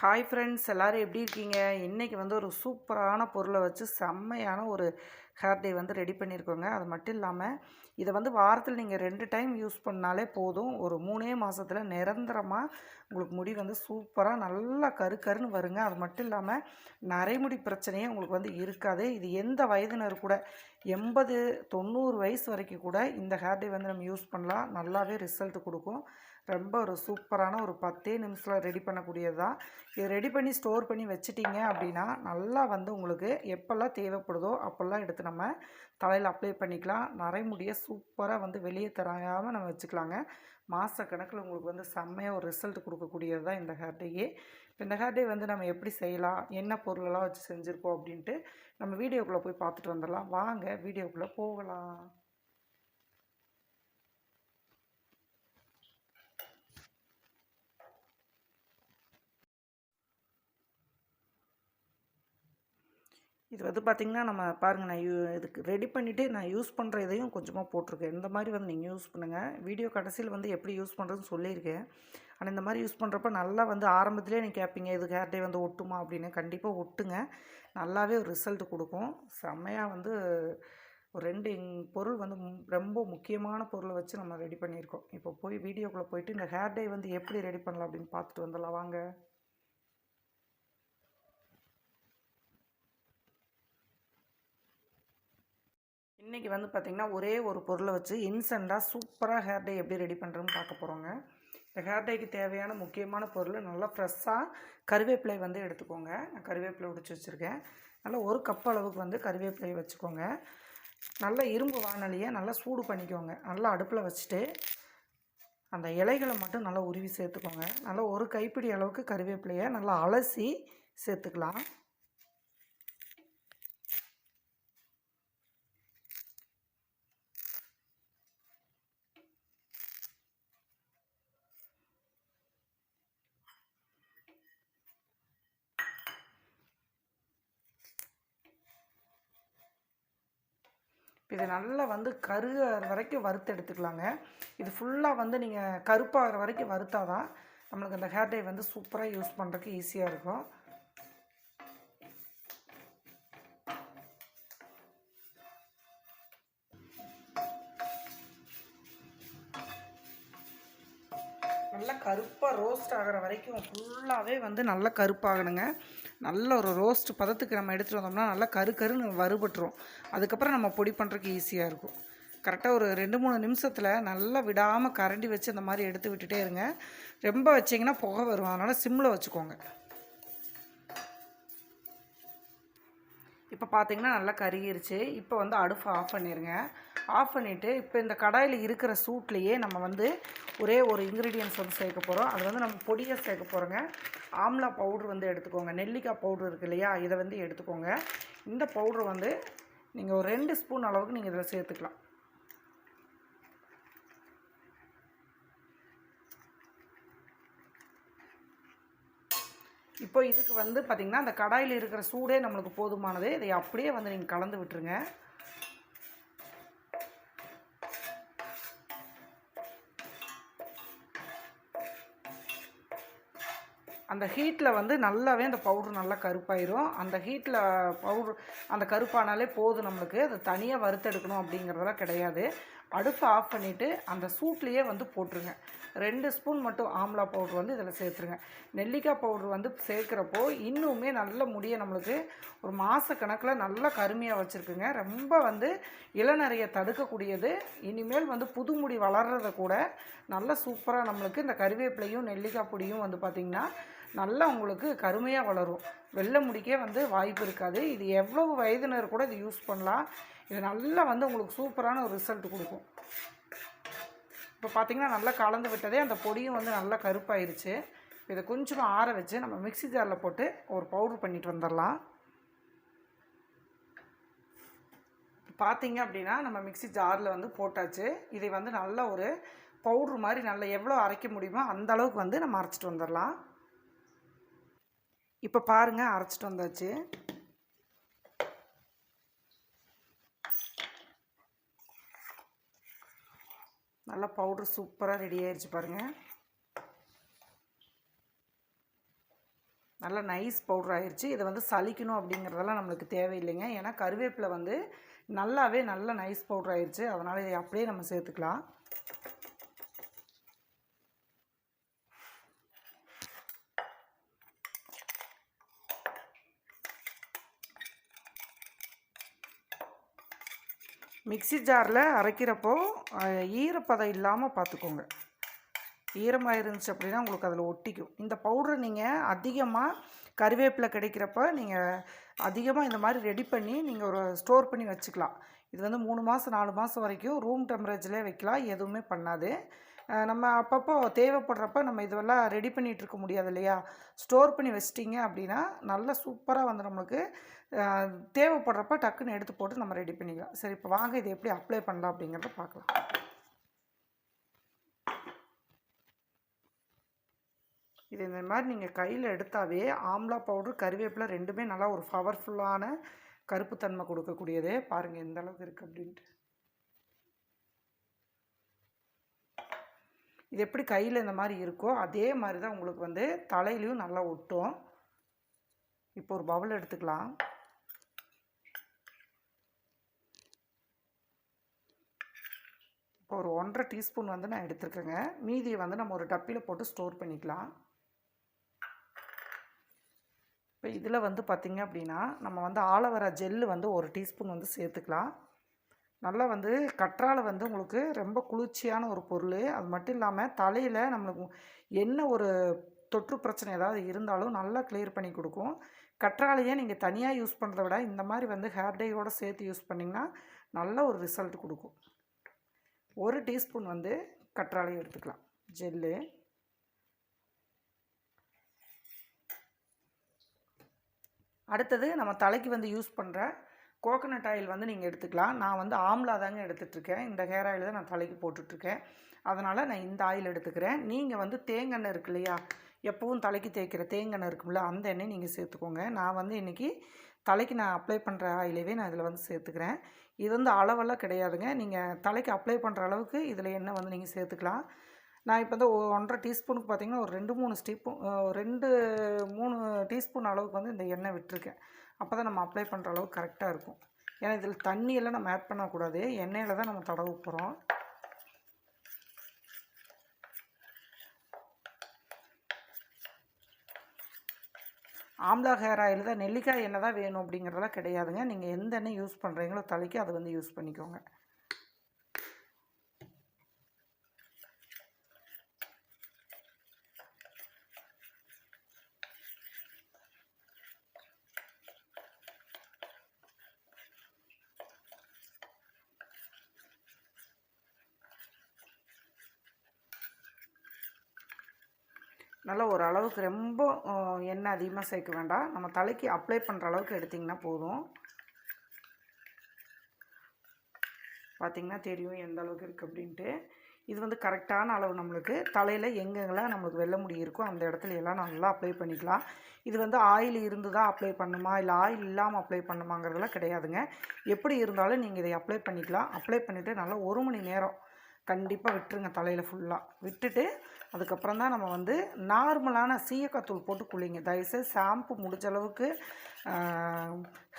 Hi friends எல்லோரும் எப்படி இருக்கீங்க? இன்றைக்கி வந்து ஒரு சூப்பரான பொருளை வச்சு செம்மையான ஒரு ஹேர் டே வந்து ரெடி பண்ணியிருக்கோங்க. அது மட்டும் இல்லாமல் இதை வந்து வாரத்தில் நீங்கள் ரெண்டு டைம் யூஸ் பண்ணாலே போதும். ஒரு மூணே மாதத்தில் நிரந்தரமாக உங்களுக்கு முடி வந்து சூப்பராக நல்லா கரு கருன்னு வருங்க. அது மட்டும் இல்லாமல் நரைமுடி பிரச்சனையே உங்களுக்கு வந்து இருக்காது. இது எந்த வயதினர் கூட எண்பது தொண்ணூறு வயசு வரைக்கும் கூட இந்த ஹேர் டே வந்து நம்ம யூஸ் பண்ணலாம். நல்லாவே ரிசல்ட் கொடுக்கும். ரொம்ப ஒரு சூப்பரான ஒரு பத்தே நிமிஷத்தில் ரெடி பண்ணக்கூடியது தான் இது ரெடி பண்ணி ஸ்டோர் பண்ணி வச்சிட்டிங்க அப்படின்னா நல்லா வந்து உங்களுக்கு எப்போல்லாம் தேவைப்படுதோ அப்போல்லாம் எடுத்து நம்ம தலையில் அப்ளை பண்ணிக்கலாம். நரைமுடியை சூப்பராக வந்து வெளியே தராமல் நம்ம வச்சுக்கலாங்க. மாத கணக்கில் உங்களுக்கு வந்து செம்மையாக ஒரு ரிசல்ட் கொடுக்கக்கூடியது தான் இந்த ஹேர் டேயே இந்த ஹேர் டே வந்து நம்ம எப்படி செய்யலாம் என்ன பொருளெல்லாம் வச்சு செஞ்சுருக்கோம் அப்படின்ட்டு நம்ம வீடியோக்குள்ளே போய் பார்த்துட்டு வந்துடலாம். வாங்க வீடியோக்குள்ளே போகலாம். இது வந்து பார்த்திங்கன்னா நம்ம பாருங்கள் நான் யூ இதுக்கு ரெடி பண்ணிவிட்டு நான் யூஸ் பண்ணுற இதையும் கொஞ்சமாக போட்டிருக்கேன். இந்த மாதிரி வந்து நீங்கள் யூஸ் பண்ணுங்கள் வீடியோ கடைசியில் வந்து எப்படி யூஸ் பண்ணுறதுன்னு சொல்லியிருக்கேன். ஆனால் இந்த மாதிரி யூஸ் பண்ணுறப்ப நல்லா வந்து ஆரம்பத்திலே நீங்கள் கேட்பீங்க இது ஹேர் டே வந்து ஒட்டுமா? அப்படின்னு. கண்டிப்பாக ஒட்டுங்க. நல்லாவே ஒரு ரிசல்ட் கொடுக்கும். செம்மையாக வந்து ஒரு ரெண்டு பொருள் வந்து ரொம்ப முக்கியமான பொருளை வச்சு நம்ம ரெடி பண்ணியிருக்கோம். இப்போ போய் வீடியோக்குள்ளே போயிட்டு இந்த ஹேர் டே வந்து எப்படி ரெடி பண்ணலாம்? அப்படின்னு பார்த்துட்டு வந்துடலாம். வாங்க. இன்றைக்கி வந்து பார்த்திங்கன்னா ஒரே ஒரு பொருளை வச்சு இன்ஸ்டண்ட்டாக சூப்பராக ஹேர் டே எப்படி ரெடி பண்ணுறதுன்னு பார்க்க போகிறோங்க இந்த ஹேர் டேக்கு தேவையான முக்கியமான பொருள் நல்லா ஃப்ரெஷ்ஷாக கருவேப்பிலை வந்து எடுத்துக்கோங்க. நான் கருவேப்பிலை உடிச்சு வச்சுருக்கேன். நல்லா ஒரு கப் அளவுக்கு வந்து கருவேப்பிலை வச்சுக்கோங்க. நல்லா இரும்பு வானலியை நல்லா சூடு பண்ணிக்கோங்க. நல்லா அடுப்பில் வச்சுட்டு அந்த இலைகளை மட்டும் நல்லா உருவி சேர்த்துக்கோங்க. நல்லா ஒரு கைப்பிடி அளவுக்கு கருவேப்பிலையை நல்லா அலசி சேர்த்துக்கலாம். இது நல்லா வந்து கருகிற வரைக்கும் வறுத்து எடுத்துக்கலாங்க. இது ஃபுல்லாக வந்து நீங்கள் கருப்பாகிற வரைக்கும் வறுத்தா தான் நம்மளுக்கு அந்த ஹேர் டை வந்து சூப்பராக யூஸ் பண்ணுறதுக்கு ஈஸியாக இருக்கும். கருப்பாக ரோஸ்ட் ஆகிற வரைக்கும் ஃபுல்லாகவே வந்து நல்லா கருப்பாகணுங்க. நல்ல ஒரு ரோஸ்ட் பதத்துக்கு நம்ம எடுத்துகிட்டு வந்தோம்னா நல்லா கரு கருன்னு வறுபட்டுரும். அதுக்கப்புறம் நம்ம பொடி பண்ணுறதுக்கு ஈஸியாக இருக்கும். கரெக்டாக ஒரு ரெண்டு மூணு நிமிஷத்தில் நல்லா விடாமல் கரண்டி வச்சு அந்த மாதிரி எடுத்து விட்டுட்டே இருங்க. ரொம்ப வச்சிங்கன்னா புகை வரும். அதனால் சிம்மில் வச்சுக்கோங்க. இப்போ பார்த்தீங்கன்னா நல்லா கருகிருச்சு. இப்போ வந்து அடுப்பு ஆஃப் பண்ணிடுங்க ஆஃப் பண்ணிவிட்டு இப்போ இந்த கடாயில் இருக்கிற சூட்லேயே நம்ம வந்து ஒரே ஒரு இன்க்ரீடியன்ஸ் வந்து சேர்க்க போகிறோம் அது வந்து நம்ம பொடியை சேர்க்க போகிறோங்க ஆம்லா பவுட்ரு வந்து எடுத்துக்கோங்க. நெல்லிக்காய் பவுட்ரு இருக்கு இல்லையா? இதை வந்து எடுத்துக்கோங்க. இந்த பவுட்ரு வந்து நீங்கள் ஒரு ரெண்டு ஸ்பூன் அளவுக்கு நீங்கள் இதில் சேர்த்துக்கலாம். இப்போ இதுக்கு வந்து பார்த்திங்கன்னா அந்த கடாயில் இருக்கிற சூடே நம்மளுக்கு போதுமானது. இதை அப்படியே வந்து நீங்கள் கலந்து விட்டுருங்க. அந்த ஹீட்டில் வந்து நல்லாவே அந்த பவுட்ரு நல்லா கருப்பாயிரும். அந்த ஹீட்டில் பவுட்ரு அந்த கருப்பானாலே போதும் நம்மளுக்கு. அதை தனியாக வறுத்தெடுக்கணும் அப்படிங்கிறதெல்லாம் கிடையாது. அடுப்பு ஆஃப் பண்ணிவிட்டு அந்த சூட்லேயே வந்து போட்டுருங்க. ரெண்டு ஸ்பூன் மட்டும் ஆம்லா பவுட்ரு வந்து இதில் சேர்த்துருங்க. நெல்லிக்காய் பவுட்ரு வந்து சேர்க்குறப்போ இன்னுமே நல்ல முடியை நம்மளுக்கு ஒரு மாத கணக்கில் நல்லா கருமையாக வச்சுருக்குங்க. ரொம்ப வந்து இளநறையை தடுக்கக்கூடியது. இனிமேல் வந்து புது முடி வளர்கிறத கூட நல்ல சூப்பராக நம்மளுக்கு இந்த கருவேப்பிலையும் நெல்லிக்காய் பொடியும் வந்து பார்த்திங்கன்னா நல்லா உங்களுக்கு கருமையாக வளரும். வெள்ளை முடிக்கே வந்து வாய்ப்பு இருக்காது. இது எவ்வளவு வயதினர் கூட இது யூஸ் பண்ணலாம். இது நல்லா வந்து உங்களுக்கு சூப்பரான ஒரு ரிசல்ட் கொடுக்கும். இப்போ பார்த்திங்கன்னா நல்லா கலந்து விட்டதே அந்த பொடியும் வந்து நல்லா கருப்பாயிருச்சு. இதை கொஞ்சமாக ஆற வச்சு நம்ம மிக்சி ஜாரில் போட்டு ஒரு பவுட்ரு பண்ணிட்டு வந்துடலாம் பார்த்தீங்க அப்படின்னா நம்ம மிக்சி ஜாரில் வந்து போட்டாச்சு. இதை வந்து நல்ல ஒரு பவுட்ரு மாதிரி நல்லா எவ்வளோ அரைக்க முடியுமோ அந்த அளவுக்கு வந்து நம்ம அரைச்சிட்டு வந்துடலாம் இப்போ பாருங்கள் அரைச்சிட்டு வந்தாச்சு. நல்லா பவுட்ரு சூப்பராக ரெடி ஆயிடுச்சு பாருங்கள் நல்லா நைஸ் பவுடர் ஆயிடுச்சு இதை வந்து சலிக்கணும் அப்படிங்கிறதெல்லாம் நம்மளுக்கு தேவையில்லைங்க. ஏன்னா கருவேப்பிலை வந்து நல்லாவே நல்ல நைஸ் பவுடர் ஆயிடுச்சு அதனால் இதை அப்படியே நம்ம சேர்த்துக்கலாம். மிக்ஸி ஜாரில் அரைக்கிறப்போ ஈரப்பதம் இல்லாமல் பார்த்துக்கோங்க ஈரமாக இருந்துச்சு அப்படின்னா உங்களுக்கு அதில் ஒட்டிக்கும். இந்த பவுடரை நீங்கள் அதிகமாக கருவேப்பிலை கிடைக்கிறப்ப நீங்கள் அதிகமாக இந்த மாதிரி ரெடி பண்ணி நீங்கள் ஒரு ஸ்டோர் பண்ணி வச்சுக்கலாம். இது வந்து மூணு மாதம் நாலு மாதம் வரைக்கும் ரூம் டெம்பரேச்சர்லேயே வைக்கலாம். எதுவுமே பண்ணாது. நம்ம அப்பப்போ தேவைப்படுறப்ப நம்ம இதெல்லாம் ரெடி பண்ணிகிட்டு இருக்க முடியாது இல்லையா ஸ்டோர் பண்ணி வச்சிட்டிங்க அப்படின்னா நல்லா சூப்பராக வந்து நம்மளுக்கு தேவைப்படுறப்ப டக்குன்னு எடுத்து போட்டு நம்ம ரெடி பண்ணிக்கலாம். சரி இப்போ வாங்க இதை எப்படி அப்ளை பண்ணலாம் அப்படிங்கிறத பார்க்கலாம். இது இந்த மாதிரி நீங்கள் கையில் எடுத்தாவே ஆம்லா பவுடர் கருவேப்பிலை ரெண்டுமே நல்லா ஒரு பவர்ஃபுல்லான கருப்புத்தன்மை கொடுக்கக்கூடியது பாருங்கள் எந்த அளவுக்கு இருக்குது அப்படின்ட்டு. இது எப்படி கையில் இந்த மாதிரி இருக்கோ அதே மாதிரி தான் உங்களுக்கு வந்து தலையிலையும் நல்லா ஒட்டும். இப்போ ஒரு பவுல் எடுத்துக்கலாம். இப்போ ஒரு ஒன்றரை டீஸ்பூன் வந்து நான் எடுத்துருக்கேங்க. மீதியை வந்து நம்ம ஒரு டப்பியில் போட்டு ஸ்டோர் பண்ணிக்கலாம். இப்போ இதில் வந்து பார்த்திங்க அப்படின்னா நம்ம வந்து ஆலோவேரா ஜெல்லு வந்து ஒரு டீஸ்பூன் வந்து சேர்த்துக்கலாம். நல்லா வந்து கற்றாழை வந்து உங்களுக்கு ரொம்ப குளிர்ச்சியான ஒரு பொருள். அது மட்டும் இல்லாமல் தலையில் நம்மளுக்கு என்ன ஒரு தொற்று பிரச்சனை ஏதாவது இருந்தாலும் நல்லா கிளியர் பண்ணி கொடுக்கும். கற்றாழையை நீங்கள் தனியாக யூஸ் பண்ணுறத விட இந்த மாதிரி வந்து ஹேர் டையோட சேர்த்து யூஸ் பண்ணிங்கன்னா நல்ல ஒரு ரிசல்ட் கொடுக்கும். ஒரு டீஸ்பூன் வந்து கற்றாழை எடுத்துக்கலாம். ஜெல்லு அடுத்தது நம்ம தலைக்கு வந்து யூஸ் பண்ணுற கோகனட் ஆயில் வந்து நீங்கள் எடுத்துக்கலாம். நான் வந்து ஆம்லா தாங்க எடுத்துகிட்ருக்கேன் இந்த ஹேர் ஆயில் தான் நான் தலைக்கு போட்டுட்ருக்கேன். அதனால் நான் இந்த ஆயில் எடுத்துக்கிறேன். நீங்கள் வந்து தேங்கெண்ணெய் இருக்கு இல்லையா? எப்பவும் தலைக்கு தேய்க்கிற தேங்காய் இருக்கும்ல அந்த எண்ணெய் நீங்கள் சேர்த்துக்கோங்க. நான் வந்து இன்றைக்கி தலைக்கு நான் அப்ளை பண்ணுற ஆயிலவே நான் இதில் வந்து சேர்த்துக்கிறேன். இது வந்து அளவெல்லாம் கிடையாதுங்க. நீங்கள் தலைக்கு அப்ளை பண்ணுற அளவுக்கு இதில் எண்ணெய் வந்து நீங்கள் சேர்த்துக்கலாம். நான் இப்போ வந்து ஒன்றரை டீஸ்பூனுக்கு பார்த்தீங்கன்னா ஒரு ரெண்டு மூணு ஸ்டீப்பு ரெண்டு மூணு டீஸ்பூன் அளவுக்கு வந்து இந்த எண்ணெய் விட்டுருக்கேன். அப்போ தான் நம்ம அப்ளை பண்ணுற அளவுக்கு கரெக்டாக இருக்கும். ஏன்னா இதில் தண்ணியெல்லாம் நம்ம ஆட் பண்ணக்கூடாது எண்ணெயில் தான் நம்ம தடவு போகிறோம் ஆம்லா ஹேர் ஆயில் தான் நெல்லிக்காய் எண்ணெய் தான் வேணும் அப்படிங்கிறதெல்லாம் கிடையாதுங்க. நீங்கள் எந்த எண்ணெய் யூஸ் பண்ணுறீங்களோ தலைக்கு அதை வந்து யூஸ் பண்ணிக்கோங்க. நல்லா ஒரு அளவுக்கு ரொம்ப எண்ணெய் அதிகமாக சேர்க்க வேண்டாம். நம்ம தலைக்கு அப்ளை பண்ணுற அளவுக்கு எடுத்திங்கன்னா போதும். பார்த்திங்கன்னா தெரியும் எந்த அளவுக்கு இருக்குது அப்படின்ட்டு. இது வந்து கரெக்டான அளவு நம்மளுக்கு. தலையில் எங்கெங்கெல்லாம் நம்மளுக்கு வெள்ள முடி இருக்கோ அந்த இடத்துல எல்லாம் நல்லா அப்ளை பண்ணிக்கலாம். இது வந்து ஆயில் இருந்து தான் அப்ளை பண்ணுமா? இல்லை ஆயில் இல்லாமல் அப்ளை பண்ணுமாங்கிறதெல்லாம் கிடையாதுங்க. எப்படி இருந்தாலும் நீங்கள் இதை அப்ளை பண்ணிக்கலாம். அப்ளை பண்ணிவிட்டு நல்லா ஒரு மணி நேரம் கண்டிப்பாக விட்டுருங்க தலையில் ஃபுல்லாக விட்டுட்டு அதுக்கப்புறம் தான் நம்ம வந்து நார்மலான சீயக்காத்தூள் போட்டு குளிங்க. தயவுசெய்து ஷாம்பு முடிஞ்ச அளவுக்கு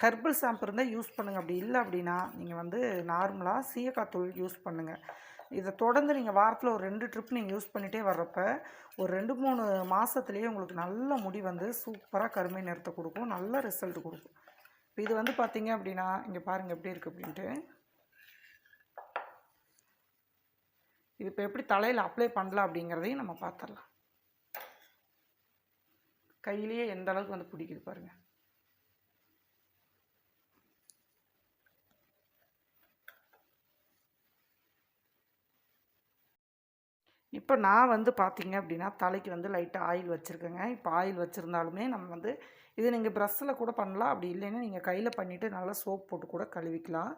ஹெர்பல் ஷாம்பு இருந்தால் யூஸ் பண்ணுங்கள் அப்படி இல்லை அப்படின்னா நீங்கள் வந்து நார்மலாக சீயக்காத்தூள் யூஸ் பண்ணுங்கள் இதை தொடர்ந்து நீங்கள் வாரத்தில் ஒரு ரெண்டு ட்ரிப் நீங்கள் யூஸ் பண்ணிகிட்டே வர்றப்ப ஒரு ரெண்டு மூணு மாதத்துலேயே உங்களுக்கு நல்ல முடி வந்து சூப்பராக கருமை நிறத்தை கொடுக்கும். நல்ல ரிசல்ட் கொடுக்கும். இப்போ இது வந்து பார்த்தீங்க அப்படின்னா இங்கே பாருங்கள் எப்படி இருக்குது அப்படின்ட்டு. இது இப்போ எப்படி தலையில் அப்ளை பண்ணலாம் அப்படிங்கிறதையும் நம்ம பார்த்துடலாம் கையிலேயே எந்த அளவுக்கு வந்து பிடிக்குது பாருங்க. இப்போ நான் வந்து பார்த்தீங்க அப்படின்னா தலைக்கு வந்து லைட்டாக ஆயில் வச்சுருக்கேங்க. இப்போ ஆயில் வச்சுருந்தாலுமே நம்ம வந்து இது நீங்கள் ப்ரெஷ்ஷில் கூட பண்ணலாம். அப்படி இல்லைன்னா நீங்கள் கையில் பண்ணிவிட்டு நல்லா சோப் போட்டு கூட கழுவிக்கலாம்.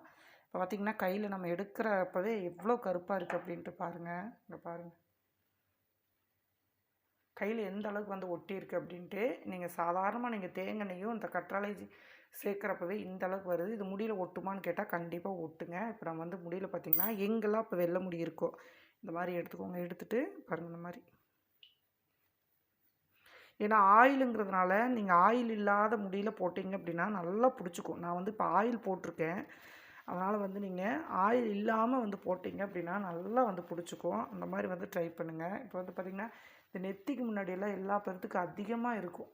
இப்போ பார்த்தீங்கன்னா கையில் நம்ம எடுக்கிறப்பவே எவ்வளோ கருப்பாக இருக்குது அப்படின்ட்டு பாருங்கள் இங்கே பாருங்கள் கையில் எந்த அளவுக்கு வந்து ஒட்டியிருக்கு அப்படின்ட்டு நீங்கள் சாதாரணமாக நீங்கள் தேங்கெண்ணையும் இந்த கற்றாழை சேர்க்குறப்பவே இந்த அளவுக்கு வருது. இது முடியில் ஒட்டுமான்னு கேட்டால் கண்டிப்பாக ஒட்டுங்க. இப்போ நம்ம வந்து முடியில் பார்த்தீங்கன்னா எங்கெல்லாம் இப்போ வெள்ள முடி இருக்கோ இந்த மாதிரி எடுத்துக்கோங்க. எடுத்துகிட்டு பாருங்கள் இந்த மாதிரி. ஏன்னா ஆயிலுங்கிறதுனால நீங்கள் ஆயில் இல்லாத முடியில் போட்டிங்க அப்படின்னா நல்லா பிடிச்சிக்கும். நான் வந்து இப்போ ஆயில் போட்டிருக்கேன். அதனால் வந்து நீங்கள் ஆயில் இல்லாமல் வந்து போட்டிங்க அப்படின்னா நல்லா வந்து பிடிச்சிக்கும். அந்த மாதிரி வந்து ட்ரை பண்ணுங்கள் இப்போ வந்து பார்த்திங்கன்னா இந்த நெத்திக்கு முன்னாடியெல்லாம் எல்லா பேர்த்துக்கும் அதிகமாக இருக்கும்.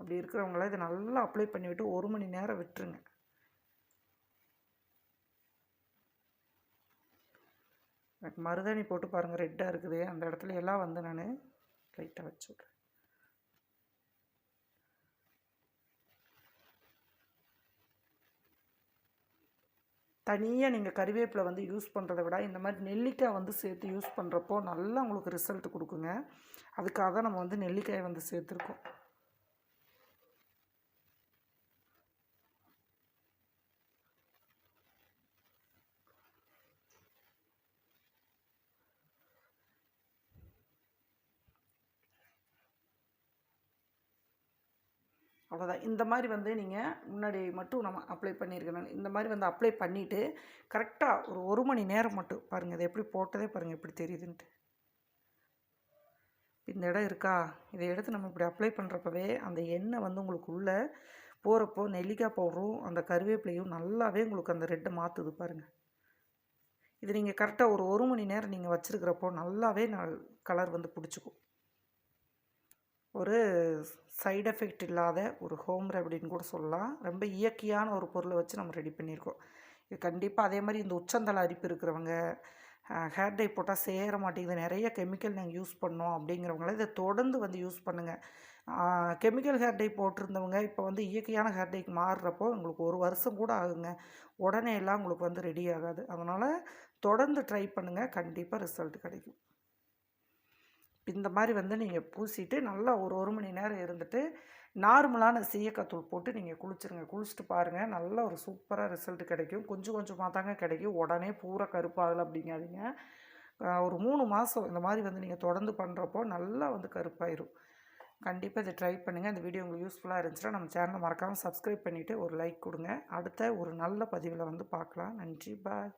அப்படி இருக்கிறவங்களாம் இதை நல்லா அப்ளை பண்ணிவிட்டு ஒரு மணி நேரம் விட்டுருங்க. எனக்கு மருதாணி போட்டு பாருங்கள் ரெட்டாக இருக்குது. அந்த இடத்துல எல்லாம் வந்து நான் லைட்டாக வச்சுட்றேன் தனியாக நீங்கள் கறிவேப்பிலை வந்து யூஸ் பண்ணுறத விட இந்த மாதிரி நெல்லிக்காய் வந்து சேர்த்து யூஸ் பண்ணுறப்போ நல்லா உங்களுக்கு ரிசல்ட் கொடுக்குங்க. அதுக்காக தான் நம்ம வந்து நெல்லிக்காயை வந்து சேர்த்துருக்கோம். அவ்வளோதான் இந்த மாதிரி வந்து நீங்கள் முன்னாடி மட்டும் நம்ம அப்ளை பண்ணியிருக்கணும் இந்த மாதிரி வந்து அப்ளை பண்ணிவிட்டு கரெக்டாக ஒரு ஒரு மணி நேரம் மட்டும் பாருங்கள் இதை எப்படி போட்டதே பாருங்கள் எப்படி தெரியுதுன்ட்டு. இந்த இடம் இருக்கா? இதை எடுத்து நம்ம இப்படி அப்ளை பண்ணுறப்பவே அந்த எண்ணெய் வந்து உங்களுக்கு உள்ளே போகிறப்போ நெல்லிக்காய் பவுடரும் அந்த கருவேப்பிலையும் நல்லாவே உங்களுக்கு அந்த ரெட்டை மாற்றுது பாருங்கள் இது நீங்கள் கரெக்டாக ஒரு ஒரு மணி நேரம் நீங்கள் வச்சுருக்கிறப்போ நல்லாவே கலர் வந்து பிடிச்சிக்கும். ஒரு சைடு எஃபெக்ட் இல்லாத ஒரு ஹோம் ரெமடின்னு கூட சொல்லலாம். ரொம்ப இயற்கையான ஒரு பொருளை வச்சு நம்ம ரெடி பண்ணியிருக்கோம். இது கண்டிப்பாக அதே மாதிரி இந்த உச்சந்தலை அரிப்பு இருக்கிறவங்க ஹேர் டை போட்டால் சேர மாட்டேங்குது. நிறைய கெமிக்கல் நாங்கள் யூஸ் பண்ணோம் அப்படிங்கிறவங்கள இதை தொடர்ந்து வந்து யூஸ் பண்ணுங்கள் கெமிக்கல் ஹேர் டை போட்டிருந்தவங்க இப்போ வந்து இயற்கையான ஹேர் டைக்கு மாறுறப்போ உங்களுக்கு ஒரு வருஷம் கூட ஆகுங்க. உடனே எல்லாம் உங்களுக்கு வந்து ரெடி ஆகாது. அதனால் தொடர்ந்து ட்ரை பண்ணுங்கள் கண்டிப்பாக ரிசல்ட் கிடைக்கும். இந்த மாதிரி வந்து நீங்கள் பூசிட்டு நல்லா ஒரு ஒரு மணி நேரம் இருந்துட்டு நார்மலான சீயக்காத்தூள் போட்டு நீங்கள் குளிச்சுருங்க. குளிச்சுட்டு பாருங்கள் நல்ல ஒரு சூப்பராக ரிசல்ட் கிடைக்கும். கொஞ்சம் கொஞ்சமாக தாங்க கிடைக்கும். உடனே பூரா கருப்பாகலை அப்படிங்காதீங்க. ஒரு மூணு மாதம் இந்த மாதிரி வந்து நீங்கள் தொடர்ந்து பண்ணுறப்போ நல்லா வந்து கருப்பாயிரும். கண்டிப்பாக இதை ட்ரை பண்ணுங்கள் இந்த வீடியோ உங்களுக்கு யூஸ்ஃபுல்லாக இருந்துச்சுன்னா நம்ம சேனலை மறக்காமல் சப்ஸ்கிரைப் பண்ணிவிட்டு ஒரு லைக் கொடுங்க. அடுத்த ஒரு நல்ல பதிவில் வந்து பார்க்கலாம். நன்றி. பாய்